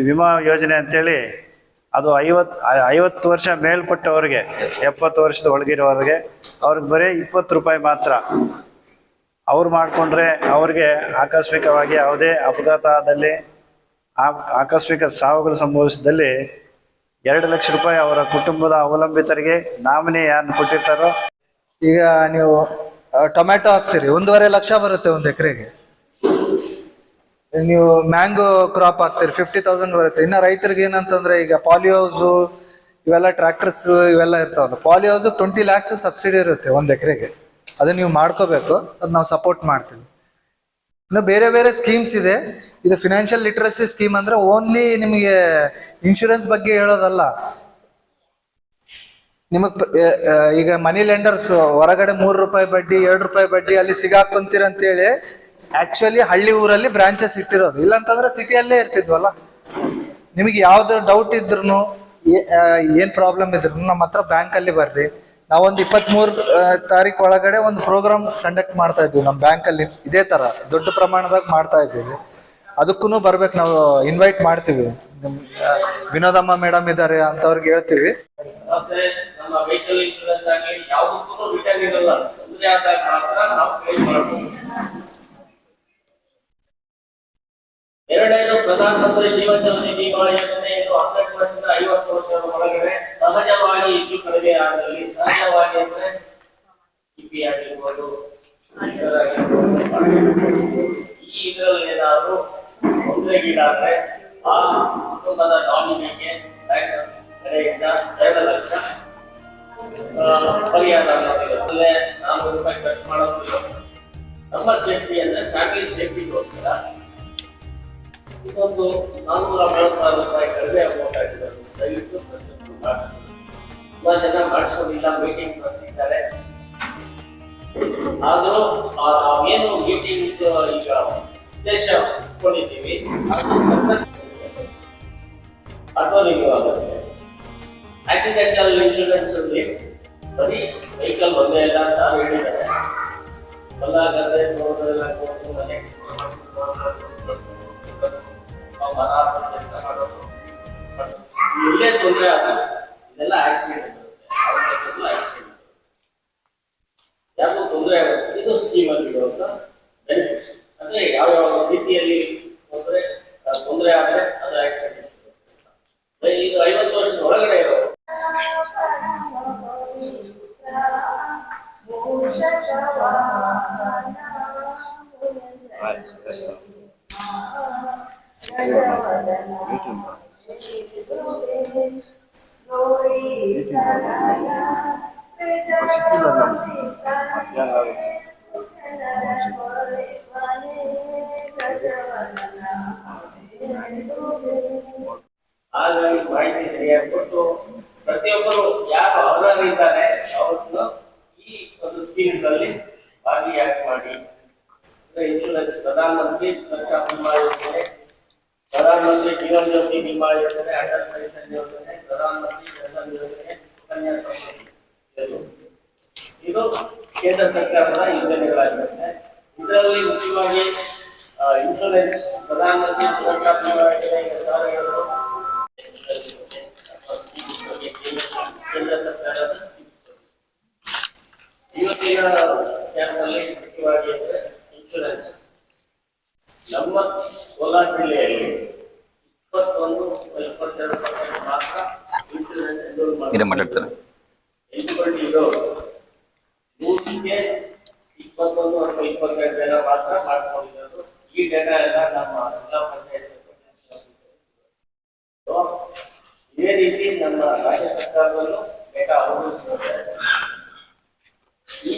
ವಿಮಾ ಯೋಜನೆ ಅಂತೇಳಿ ಅದು ಐವತ್ತು ಐವತ್ತು ವರ್ಷ ಮೇಲ್ಪಟ್ಟವ್ರಿಗೆ, ಎಪ್ಪತ್ತು ವರ್ಷದ ಒಳಗಿರೋರಿಗೆ ಅವ್ರಿಗೆ ಬರೀ ಇಪ್ಪತ್ತು ರೂಪಾಯಿ ಮಾತ್ರ. ಅವ್ರು ಮಾಡಿಕೊಂಡ್ರೆ ಅವ್ರಿಗೆ ಆಕಸ್ಮಿಕವಾಗಿ ಯಾವುದೇ ಅಪಘಾತದಲ್ಲಿ ಆ- ಆಕಸ್ಮಿಕ ಸಾವುಗಳು ಸಂಭವಿಸಿದಲ್ಲಿ ಎರಡು ಲಕ್ಷ ರೂಪಾಯಿ ಅವರ ಕುಟುಂಬದ ಅವಲಂಬಿತರಿಗೆ ನಾಮಿನಿ ಯಾರನ್ನು ಕೊಟ್ಟಿರ್ತಾರೋ. ಈಗ ನೀವು ಟೊಮ್ಯಾಟೊ ಹಾಕ್ತೀರಿ. ಒಂದೂವರೆ ಲಕ್ಷ ಬರುತ್ತೆ ಒಂದು ಎಕರೆಗೆ. ನೀವು ಮ್ಯಾಂಗೋ ಕ್ರಾಪ್ ಹಾಕ್ತೀರಿ. ಫಿಫ್ಟಿ ತೌಸಂಡ್ ಬರುತ್ತೆ. ಇನ್ನು ರೈತರಿಗೆ ಏನಂತಂದ್ರೆ ಈಗ ಪಾಲಿಯೋಸು ಇವೆಲ್ಲ ಟ್ರ್ಯಾಕ್ಟರ್ಸ್ ಇವೆಲ್ಲ ಇರ್ತಾವಲ್ಲ. ಪಾಲಿಯೋಸು ಟ್ವೆಂಟಿ ಲ್ಯಾಕ್ಸ್ ಸಬ್ಸಿಡಿ ಇರುತ್ತೆ ಒಂದು ಎಕರೆಗೆ. ಅದನ್ನ ನೀವು ಮಾಡ್ಕೋಬೇಕು. ಅದು ನಾವು ಸಪೋರ್ಟ್ ಮಾಡ್ತೀವಿ. ಇನ್ನು ಬೇರೆ ಬೇರೆ ಸ್ಕೀಮ್ಸ್ ಇದೆ. ಇದು ಫಿನಾನ್ಷಿಯಲ್ ಲಿಟ್ರಸಿ ಸ್ಕೀಮ್ ಅಂದ್ರೆ ಓನ್ಲಿ ನಿಮಗೆ ಇನ್ಶೂರೆನ್ಸ್ ಬಗ್ಗೆ ಹೇಳೋದಲ್ಲ. ನಿಮಗ್ ಈಗ ಮನಿ ಲೆಂಡರ್ಸ್ ಹೊರಗಡೆ ಮೂರು ರೂಪಾಯಿ ಬಡ್ಡಿ, ಎರಡು ರೂಪಾಯಿ ಬಡ್ಡಿ ಅಲ್ಲಿ ಸಿಗಾಕೊಂತೀರ ಅಂತೇಳಿ ಆಕ್ಚುಲಿ ಹಳ್ಳಿ ಊರಲ್ಲಿ ಬ್ರಾಂಚಸ್ ಇಟ್ಟಿರೋದು. ಇಲ್ಲಾಂತಂದ್ರೆ ಸಿಟಿಯಲ್ಲೇ ಇರ್ತಿದ್ವಲ್ಲ. ನಿಮಗೆ ಯಾವ್ದು ಡೌಟ್ ಇದ್ರು ಏನ್ ಪ್ರಾಬ್ಲಮ್ ಇದ್ರು ನಮ್ಮ ಹತ್ರ ಬ್ಯಾಂಕ್ ಅಲ್ಲಿ ಬರ್ರಿ. ನಾವೊಂದು ಇಪ್ಪತ್ಮೂರು ತಾರೀಕು ಒಳಗಡೆ ಒಂದು ಪ್ರೋಗ್ರಾಮ್ ಕಂಡಕ್ಟ್ ಮಾಡ್ತಾ ಇದ್ವಿ ನಮ್ಮ ಬ್ಯಾಂಕ್ ಅಲ್ಲಿ. ಇದೇ ತರ, ದೊಡ್ಡ ಪ್ರಮಾಣದಾಗ ಮಾಡ್ತಾ ಇದ್ದೀವಿ. ಅದಕ್ಕೂ ಬರ್ಬೇಕು, ನಾವು ಇನ್ವೈಟ್ ಮಾಡ್ತೀವಿ. ವಿನೋದಮ್ಮ ಮೇಡಮ್ ಇದ್ದಾರೆ ಅಂತವ್ರಿಗೆ ಹೇಳ್ತೀವಿ. ನಮ್ಮ ವೆಹಿಕಲ್ ಇನ್ಶೂರೆನ್ಸ್ ಆಗಲಿ ಯಾವುದಕ್ಕೂ ರಿಟರ್ನ್ ಇರಲ್ಲ ತೊಂದರೆ ಆದಾಗ ಮಾತ್ರ ನಾವು ಕ್ಲೈಮ್ ಮಾಡಬಹುದು ಎರಡನೇದು ಪ್ರಧಾನಮಂತ್ರಿ ಜೀವನ ಜ್ಯೋತಿ ಬಿಮಾ ಯೋಜನೆಯನ್ನು ಹನ್ನೆರಡು ವರ್ಷದಿಂದ ಐವತ್ತು ವರ್ಷದ ಒಳಗಡೆ ಸಹಜವಾಗಿ ಹೆಚ್ಚು ಕಡಿಮೆ ಆಗಲಿ ಸಹಜವಾಗಿ ಅಂದ್ರೆ ಇಪಿ ಆಗಿರ್ಬೋದು ಈ ಇದರಲ್ಲಿ ಏನಾದ್ರು ತೊಂದರೆಗೀಡಾದ್ರೆ ಆ ಕುಟುಂಬದ ನಾಮಿನಿಗೆ ನಮ್ಮ ಸೇಫ್ಟಿ ಅಂದ್ರೆ ಫ್ಯಾಮಿಲಿ ಸೇಫ್ಟಿಗೋಸ್ಕರ ಇದೊಂದು ನಾನ್ನೂರ ಮೂವತ್ತಾರು ರೂಪಾಯಿ ಕಡಿಮೆ ಅಮೌಂಟ್ ಆಗಿದೆ. ದಯವಿಟ್ಟು ಪ್ರತಿಯೊಂದು. ತುಂಬಾ ಜನ ಮಾಡಿಸೋದಿಲ್ಲ ಮೀಟಿಂಗ್ ಬರ್ತಿದ್ದಾರೆ ಆದರೂ ನಾವೇನು ಮೀಟಿಂಗ್ ಈಗ ಉದ್ದೇಶ ಇಟ್ಕೊಂಡಿದ್ದೀವಿ ಅಥವಾ ನೀವು ಆಗುತ್ತೆ ಆಕ್ಸಿಡೆಂಟಲ್ ಇನ್ಶೂರೆನ್ಸ್ ಅಲ್ಲಿ ಬರೀ ವೆಹಿಕಲ್ ಒಂದೇ ಇಲ್ಲ ಅಂತ ಹೇಳಿದ್ದಾರೆ. ಹೊಲ ಹಾಗಾಗಿ ಮಾಹಿತಿ ಸರಿಯಾಗಿ ಕೊಟ್ಟು ಪ್ರತಿಯೊಬ್ಬರು ಯಾರು ಅರ್ಹರಿದ್ದಾರೆ ಅವ್ರನ್ನು ಈ ಒಂದು ಸ್ಕೀಮ್ಗಳಲ್ಲಿ ಭಾಗಿಯಾಗಿ ಮಾಡಿ ಅಂದ್ರೆ ಇನ್ಶೂರೆನ್ಸ್ ಪ್ರಧಾನಮಂತ್ರಿ ಸುರಕ್ಷಾ ಬಿಮಾ ಯೋಜನೆ ಪ್ರಧಾನಮಂತ್ರಿ ಜೀವನ್ ಜ್ಯೋತಿ ಬಿಮಾ ಯೋಜನೆ ಅಟಲ್ ಪೆನ್ಷನ್ ಯೋಜನೆ ಪ್ರಧಾನಮಂತ್ರಿ ಜನ್ಧನ್ ಯೋಜನೆ ಸುಕನ್ಯಾ ಸಮೃದ್ಧಿ ಇದು. ಕೇಂದ್ರ ಸರ್ಕಾರದ ಯೋಜನೆಗಳಾಗಿರುತ್ತೆ ಇದರಲ್ಲಿ ಮುಖ್ಯವಾಗಿ ಇನ್ಶೂರೆನ್ಸ್ ಪ್ರಧಾನಮಂತ್ರಿ ಸುರಕ್ಷಾ ಕೇಂದ್ರ ಸರ್ಕಾರದ ಇವತ್ತಿನ ಕ್ಯಾಂಪ್ನಲ್ಲಿ ಮುಖ್ಯವಾಗಿ ಇನ್ಶೂರೆನ್ಸ್ ನಮ್ಮ ಕೋಲಾರ ಜಿಲ್ಲೆಯಲ್ಲಿ ಇಪ್ಪತ್ತೊಂದು, ಇಪ್ಪತ್ತೆರಡು ಪರ್ಸೆಂಟ್ ಮಾತ್ರ ಇನ್ಶೂರೆನ್ಸ್ ಮಾತಾಡ್ತಾರೆ ಎಲಿಜಿಬಿಲಿಟಿ ಇರೋರು ನೂರಕ್ಕೆ ಇಪ್ಪತ್ತೊಂದು ಅಥವಾ ಇಪ್ಪತ್ತೆರಡು ಜನ ಮಾತ್ರ ಮಾಡ್ಕೊಂಡಿರೋದು ಈ ಡೇಟಾ ಎಲ್ಲ ನಮ್ಮ ಜಿಲ್ಲಾ ಪಂಚಾಯತ್ ಇದೇ ರೀತಿ ನಮ್ಮ ರಾಜ್ಯ ಸರ್ಕಾರದಲ್ಲೂ ಡೇಟಾ ಅವರು ಈ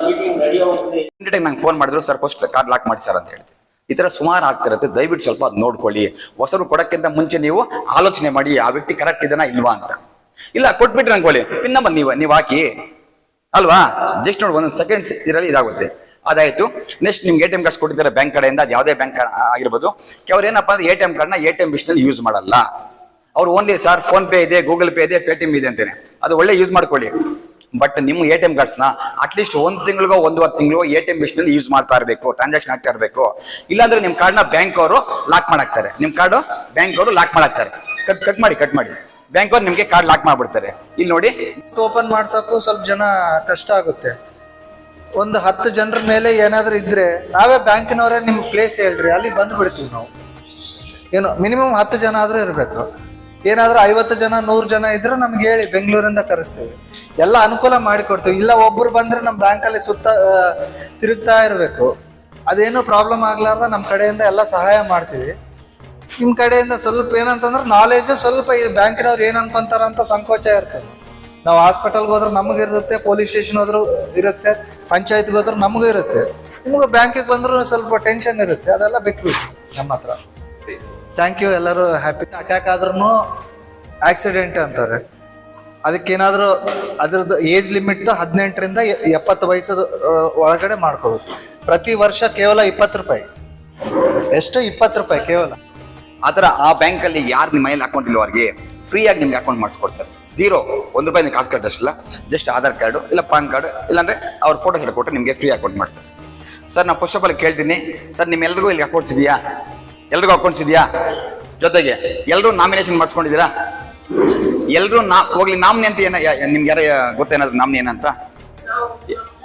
ಮೀಟಿಂಗ್ ನಡೆಯೋ ಮುಂದೆ ಟೈಮ್ ನಂಗೆ ಫೋನ್ ಮಾಡಿದ್ರು ಸರ್ ಫಸ್ಟ್ ಕಾರ್ಡ್ ಲಾಕ್ ಮಾಡಿ ಸರ್ ಅಂತ ಹೇಳ್ತೀವಿ ಈ ತರ ಸುಮಾರು ಆಗ್ತಿರುತ್ತೆ. ದಯವಿಟ್ಟು ಸ್ವಲ್ಪ ಅದು ನೋಡ್ಕೊಳ್ಳಿ. ಹೊಸರು ಕೊಡಕ್ಕಿಂತ ಮುಂಚೆ ನೀವು ಆಲೋಚನೆ ಮಾಡಿ, ಆ ವ್ಯಕ್ತಿ ಕರೆಕ್ಟ್ ಇದನ್ನ ಇಲ್ವಾ ಅಂತ. ಇಲ್ಲ, ಕೊಟ್ಬಿಟ್ರೆ ಅನ್ಕೊಳ್ಳಿ. ಪಿನ್ ನಂಬರ್ ನೀವು ನೀವು ಹಾಕಿ. ಅಲ್ವಾ? ಜಸ್ಟ್ ನೋಡಿ, ಒಂದೊಂದು ಸೆಕೆಂಡ್ಸ್ ಇದರಲ್ಲಿ ಇದಾಗುತ್ತೆ. ಅದಾಯ್ತು. ನೆಕ್ಸ್ಟ್ ನಿಮ್ಗೆ ಎ ಟಿ ಎಂ ಕಾರ್ಡ್ಸ್ ಕೊಟ್ಟಿದ್ದಾರೆ ಬ್ಯಾಂಕ್ ಕಡೆಯಿಂದ. ಅದು ಯಾವುದೇ ಬ್ಯಾಂಕ್ ಆಗಿರ್ಬೋದು. ಅವ್ರು ಏನಪ್ಪಾ ಅಂದ್ರೆ ಎ ಟಿ ಎಂ ಕಾರ್ಡ್ನ ಎ ಟಿ ಎಂ ಬಿಸ್ನಲ್ಲಿ ಯೂಸ್ ಮಾಡಲ್ಲ. ಅವ್ರು ಓನ್ಲಿ ಸರ್ ಫೋನ್ ಪೇ ಇದೆ ಗೂಗಲ್ ಪೇ ಇದೆ ಪೇಟಿಎಂ ಇದೆ ಅಂತೇನೆ. ಅದು ಒಳ್ಳೆ ಯೂಸ್ ಮಾಡ್ಕೊಳ್ಳಿ. ಬಟ್ ನಿಮ್ಮ ಎ ಟಿ ಎಂ ಕಾರ್ಡ್ಸ್ನ ಅಟ್ಲೀಸ್ಟ್ ಒಂದು ತಿಂಗಳಿಗೋ, ಒಂದೂವರೆ ತಿಂಗಳಿಗೋ ಎ ಟಿ ಎಂ ಮಿಷಿನಲ್ಲಿ ಯೂಸ್ ಮಾಡ್ತಾ ಇರಬೇಕು ಟ್ರಾನ್ಸಾಕ್ಷನ್ ಆಗ್ತಾ ಇರಬೇಕು. ಇಲ್ಲಾಂದ್ರೆ ನಿಮ್ಮ ಕಾರ್ಡ್ನ ಬ್ಯಾಂಕ್ ಅವರು ಲಾಕ್ ಮಾಡಾಕ್ತಾರೆ. ನಿಮ್ಮ ಕಾರ್ಡು ಬ್ಯಾಂಕ್ ಅವರು ಲಾಕ್ ಮಾಡಾಕ್ತಾರೆ. ಕಟ್ ಕಟ್ ಮಾಡಿ ಕಟ್ ಮಾಡಿ. ಬ್ಯಾಂಕ್ ಅವ್ರು ನಿಮಗೆ ಕಾರ್ಡ್ ಲಾಕ್ ಮಾಡ್ಬಿಡ್ತಾರೆ. ಇಲ್ಲಿ ನೋಡಿ. ಓಪನ್ ಮಾಡ್ಸಕ್ಕೂ ಸ್ವಲ್ಪ ಜನ ಕಷ್ಟ ಆಗುತ್ತೆ. ಒಂದು ಹತ್ತು ಜನರ ಮೇಲೆ ಏನಾದರೂ ಇದ್ರೆ ನಾವೇ ಬ್ಯಾಂಕಿನವರೇ ನಿಮ್ಮ ಪ್ಲೇಸ್ ಹೇಳ್ರಿ. ಅಲ್ಲಿ ಬಂದು ಬಿಡ್ತೀವಿ ನಾವು. ಏನು ಮಿನಿಮಮ್ ಹತ್ತು ಜನ ಆದ್ರೂ ಇರಬೇಕು. ಏನಾದ್ರೂ ಐವತ್ತು ಜನ, ನೂರು ಜನ ಇದ್ರೆ ನಮ್ಗೆ ಹೇಳಿ, ಬೆಂಗಳೂರಿಂದ ಕರೆಸ್ತೇವೆ. ಎಲ್ಲ ಅನುಕೂಲ ಮಾಡಿಕೊಡ್ತೇವೆ. ಇಲ್ಲ ಒಬ್ರು ಬಂದ್ರೆ ನಮ್ಮ ಬ್ಯಾಂಕಲ್ಲಿ ಸುತ್ತ ತಿರುಗ್ತಾ ಇರಬೇಕು. ಅದೇನು ಪ್ರಾಬ್ಲಮ್ ಆಗ್ಲಾರ್ದ ನಮ್ಮ ಕಡೆಯಿಂದ ಎಲ್ಲ ಸಹಾಯ ಮಾಡ್ತೀವಿ. ನಿಮ್ಮ ಕಡೆಯಿಂದ ಸ್ವಲ್ಪ ಏನಂತಂದ್ರೆ ನಾಲೆಜು ಸ್ವಲ್ಪ ಈ ಬ್ಯಾಂಕಿನವ್ರು ಏನು ಅನ್ಕೊಂತಾರ ಅಂತ ಸಂಕೋಚ ಇರ್ತದೆ. ನಾವು ಹಾಸ್ಪಿಟಲ್ಗೆ ಹೋದ್ರೆ ನಮಗೆ ಇರುತ್ತೆ ಪೊಲೀಸ್ ಸ್ಟೇಷನ್ ಹೋದ್ರು ಇರುತ್ತೆ, ಪಂಚಾಯತ್ಗೆ ಹೋದ್ರೆ ನಮಗೂ ಇರುತ್ತೆ. ನಿಮ್ಗೆ ಬ್ಯಾಂಕಿಗೆ ಬಂದರೂ ಸ್ವಲ್ಪ ಟೆನ್ಷನ್ ಇರುತ್ತೆ. ಅದೆಲ್ಲ ಬಿಟ್ಬಿಟ್ಟು ನಮ್ಮ ಹತ್ರ. ಥ್ಯಾಂಕ್ ಯು ಎಲ್ಲರೂ ಹ್ಯಾಪಿ ಅಟ್ಯಾಕ್ ಆದ್ರೂ ಆಕ್ಸಿಡೆಂಟ್ ಅಂತಾರೆ. ಅದಕ್ಕೇನಾದರೂ ಅದ್ರದ್ದು ಏಜ್ ಲಿಮಿಟ್ ಹದಿನೆಂಟರಿಂದ ಎಪ್ಪತ್ತು ವಯಸ್ಸದ ಒಳಗಡೆ ಮಾಡ್ಕೋಬೇಕು. ಪ್ರತಿ ವರ್ಷ ಕೇವಲ ಇಪ್ಪತ್ತು ರೂಪಾಯಿ. ಎಷ್ಟು? ಇಪ್ಪತ್ತು ರೂಪಾಯಿ ಕೇವಲ. ಆ ಬ್ಯಾಂಕ್ ಬ್ಯಾಂಕಲ್ಲಿ ಯಾರು ನಿಮ್ಮ ಮನೇಲಿ ಅಕೌಂಟ್ ಇಲ್ಲ ಅವ್ರಿಗೆ, ಫ್ರೀಯಾಗಿ ನಿಮ್ಗೆ ಅಕೌಂಟ್ ಮಾಡಿಸ್ಕೊಡ್ತಾರೆ. ಝೀರೋ ಒಂದು ರೂಪಾಯಿ ಕಾಸು ಕಟ್ಟಷ್ಟಲ್ಲ ಜಸ್ಟ್ ಆಧಾರ್ ಕಾರ್ಡು, ಇಲ್ಲ ಪಾನ್ ಕಾರ್ಡು, ಇಲ್ಲಾಂದ್ರೆ ಅವ್ರ ಫೋಟೋ ಹಿಡ್ಕೊಟ್ಟು ನಿಮಗೆ ಫ್ರೀ ಅಕೌಂಟ್ ಮಾಡ್ತಾರೆ. ಸರ್ ನಾನು ಫಸ್ಟ್ ಆಫ್ ಆಲ್ ಕೇಳ್ತೀನಿ. ಸರ್ ನಿಮ್ಮೆಲ್ಲರಿಗೂ ಇಲ್ಲಿ ಅಕೌಂಟ್ಸ್ ಇದೆಯಾ ಎಲ್ರಿಗೂ ಅಕೌಂಟ್ಸ್ ಇದೆಯಾ? ಜೊತೆಗೆ ಎಲ್ಲರೂ ನಾಮಿನೇಷನ್ ಮಾಡಿಸ್ಕೊಂಡಿದ್ದೀರಾ? ಎಲ್ಲರೂ ನಾ, ಹೋಗ್ಲಿ ನಾಮ್ನಿ ಅಂತ ಏನ ನಿಮ್ಗೆ ಯಾರ ಗೊತ್ತೇನಾದ್ರು ನಾಮ್ನಿ ಏನಂತ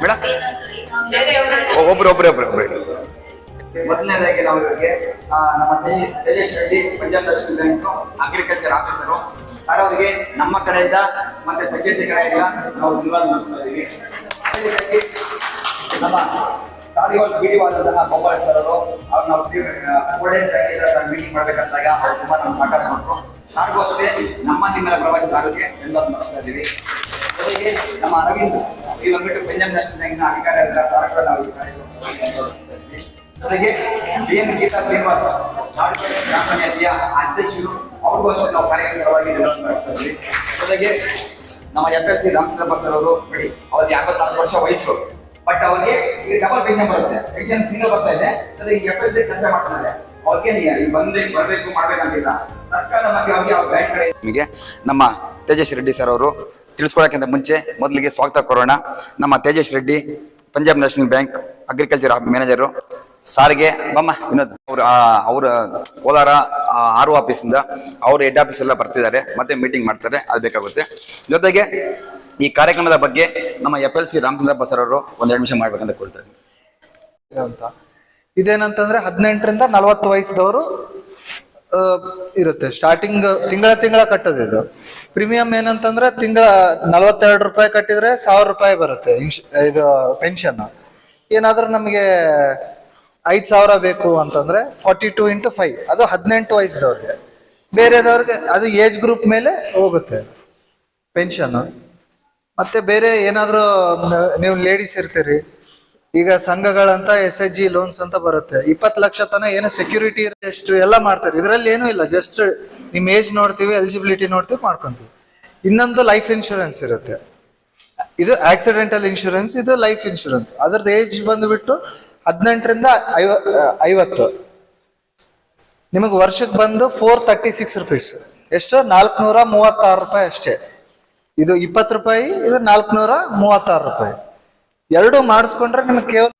ಮೇಡಮ್ ಒಬ್ರು ಒಬ್ರು ಒಬ್ರು ಒಬ್ರು. ಮೊದಲನೇದಾಗಿ ನಾವು ಇವರಿಗೆ ನಮ್ಮ Tej- Tejas Reddy, Punjab National Bank agriculture officer sir ಅವರಿಗೆ ನಮ್ಮ ಕಡೆಯಿಂದ ಮತ್ತೆ ಪಂಚಾಯತಿ ಕಡೆಯಿಂದ ನಾವು ಧನ್ಯವಾದ ನಡೆಸ್ತಾ ನಮ್ಮ ತಾಳಿವಾಲ್ ಬೀಡಿವಾದಂತಹ ಗೋಪಾಲ್ ಸರ್ ಅವರು ನಾವು ಫೋರ್ ಡೇಸ್ ಮೀಟಿಂಗ್ ಮಾಡ್ಬೇಕಂತಾಗ ಅವ್ರು ತುಂಬಾ ನಮ್ಮ ಸಹಕಾರ ಕೊಟ್ಟರು ಸಾರ್ಗೂ ಅಷ್ಟೇ ನಮ್ಮ ನಿಮ್ಮೆಲ್ಲ ಪ್ರವಾಸ ಸಾರಿಗೆ ಧನ್ಯವಾದ ಮಾಡ್ತಾ ಇದ್ದೀವಿ ಜೊತೆಗೆ ನಮ್ಮ ಅರವಿಂದ್, ಈ ಬಂದ್ಬಿಟ್ಟು ಪಂಜಾಬ್ ನ್ಯಾಷನಲ್ ಬ್ಯಾಂಕ್ನ ಅಧಿಕಾರಿಗಳ ಸಾರ್ ಕೂಡ ನಾವು. ಜೊತೆಗೆ ಬಿ ಎನ್ ಗೀತಾ ಶ್ರೀನಿವಾಸ್ ಪಂಚಾಯತಿಯ ಅಧ್ಯಕ್ಷರು, ಅವ್ರಿಗೂ ಅಷ್ಟೇ ನಾವು ಕಾರ್ಯಕ್ರಮವಾಗಿ ಧನ್ಯವಾದ ನಡೆಸ್ತಾ ಇದ್ದೀವಿ. ಜೊತೆಗೆ ನಮ್ಮ F L C Ramachandrappa sir ಅವರು ಬಿಡಿ ಅವ್ರಿಗೆ ಅರವತ್ನಾಲ್ಕು ವರ್ಷ ವಯಸ್ಸು ಬಟ್ ಅವ್ರಿಗೆ ಈಗ ಡಬಲ್ ಪೆನ್ಷನ್ ಬರುತ್ತೆ ಪೆನ್ಷನ್ ಸಿಂಗಲ್ ಬರ್ತಾ ಇದೆ. ಜೊತೆಗೆ ಎಫ್ ಎಸ್ ಕೆಲಸ ಮಾಡ್ತಾರೆ. ಅವ್ರಿಗೆ ಬಂದ್ರೆ ಬರಬೇಕು, ಮಾಡ್ಬೇಕಂತಿಲ್ಲ. ಸರ್ಕಾರ ಮತ್ತೆ ಅವ್ರಿಗೆ ಅವ್ರ ಬ್ಯಾಂಕ್ ಕಡೆ ನಿಮಗೆ ನಮ್ಮ ತೇಜಸ್ ರೆಡ್ಡಿ ಸರ್ ಅವರು ತಿಳಿಸ್ಕೊಡಕ್ಕಿಂತ ಮುಂಚೆ ಮೊದಲಿಗೆ ಸ್ವಾಗತ ಕೊರೋಣ. ನಮ್ಮ Tejas Reddy, Punjab National Bank agriculture manager ಸಾರಿಗೆ, ಬಮ್ಮ, ವಿನೋದ್. ಅವ್ರ ಅವರ ಕೋಲಾರ ಆರ್ ಆಫೀಸಿಂದ ಅವ್ರ ಹೆಡ್ ಆಫೀಸ್ ಬರ್ತಿದ್ದಾರೆ. ಮತ್ತೆ ಮೀಟಿಂಗ್ ಮಾಡ್ತಾರೆ, ಅದು ಬೇಕಾಗುತ್ತೆ. ಜೊತೆಗೆ ಈ ಕಾರ್ಯಕ್ರಮದ ಬಗ್ಗೆ ನಮ್ಮ F L C Ramachandra sir ಅವರು ಒಂದೆರಡು ನಿಮಿಷ ಮಾಡ್ಬೇಕಂತ ಕೊಡ್ತಾರೆ ಅಂತ. ಇದೇನಂತಂದ್ರೆ ಹದಿನೆಂಟರಿಂದ ನಲವತ್ತು ವಯಸ್ಸದವರು ಇರುತ್ತೆ. ಸ್ಟಾರ್ಟಿಂಗ್ ತಿಂಗಳ ತಿಂಗಳ ಕಟ್ಟೋದು ಇದು. ಪ್ರೀಮಿಯಂ ಏನಂತಂದ್ರೆ ತಿಂಗಳ ನಲವತ್ತೆರಡು ರೂಪಾಯಿ ಕಟ್ಟಿದ್ರೆ ಸಾವಿರ ರೂಪಾಯಿ ಬರುತ್ತೆ ಇದು ಪೆನ್ಷನ್ ಏನಾದ್ರೂ ನಮಗೆ ಐದು ಸಾವಿರ ಬೇಕು ಅಂತಂದ್ರೆ ಫಾರ್ಟಿ ಟು ಇಂಟು ಫೈವ್ ಅದು ಹದಿನೆಂಟು ವಯಸ್ಸದವ್ರಿಗೆ. ಬೇರೆದವ್ರಿಗೆ ಅದು ಏಜ್ ಗ್ರೂಪ್ ಮೇಲೆ ಹೋಗುತ್ತೆ. ಪೆನ್ಷನ್ ಮತ್ತೆ ಬೇರೆ ಏನಾದರೂ ನೀವು ಲೇಡೀಸ್ ಇರ್ತೀರಿ, ಈಗ ಸಂಘಗಳಂತ ಎಸ್ ಎಚ್ ಜಿ ಲೋನ್ಸ್ ಅಂತ ಬರುತ್ತೆ. ಇಪ್ಪತ್ತು ಲಕ್ಷ ತನ ಏನೋ ಸೆಕ್ಯೂರಿಟಿ ಎಷ್ಟು ಎಲ್ಲ ಮಾಡ್ತಾರೆ. ಇದರಲ್ಲಿ ಏನೂ ಇಲ್ಲ ಜಸ್ಟ್ ನಿಮ್ಮ ಏಜ್ ನೋಡ್ತೀವಿ ಎಲಿಜಿಬಿಲಿಟಿ ನೋಡ್ತೀವಿ, ಮಾಡ್ಕೊಂತೀವಿ. ಇನ್ನೊಂದು ಲೈಫ್ ಇನ್ಶೂರೆನ್ಸ್ ಇರುತ್ತೆ. ಇದು ಆಕ್ಸಿಡೆಂಟಲ್ ಇನ್ಶೂರೆನ್ಸ್ ಇದು ಲೈಫ್ ಇನ್ಶೂರೆನ್ಸ್ ಅದ್ರದ್ದು ಏಜ್ ಬಂದುಬಿಟ್ಟು ಹದಿನೆಂಟರಿಂದ ಐವ, ಐವತ್ತು. ನಿಮಗೆ ವರ್ಷಕ್ಕೆ ಬಂದು ಫೋರ್ ತರ್ಟಿ ಸಿಕ್ಸ್ ರುಪೀಸ್ ಎಷ್ಟು? ನಾಲ್ಕುನೂರ ಮೂವತ್ತಾರು ರೂಪಾಯಿ ಅಷ್ಟೇ. ಇದು ಇಪ್ಪತ್ತು ರೂಪಾಯಿ ಇದು ನಾಲ್ಕುನೂರ ಮೂವತ್ತಾರು ರೂಪಾಯಿ. ಎರಡು ಮಾಡಿಸ್ಕೊಂಡ್ರೆ ನಿಮಗೆ ಕೇವಲ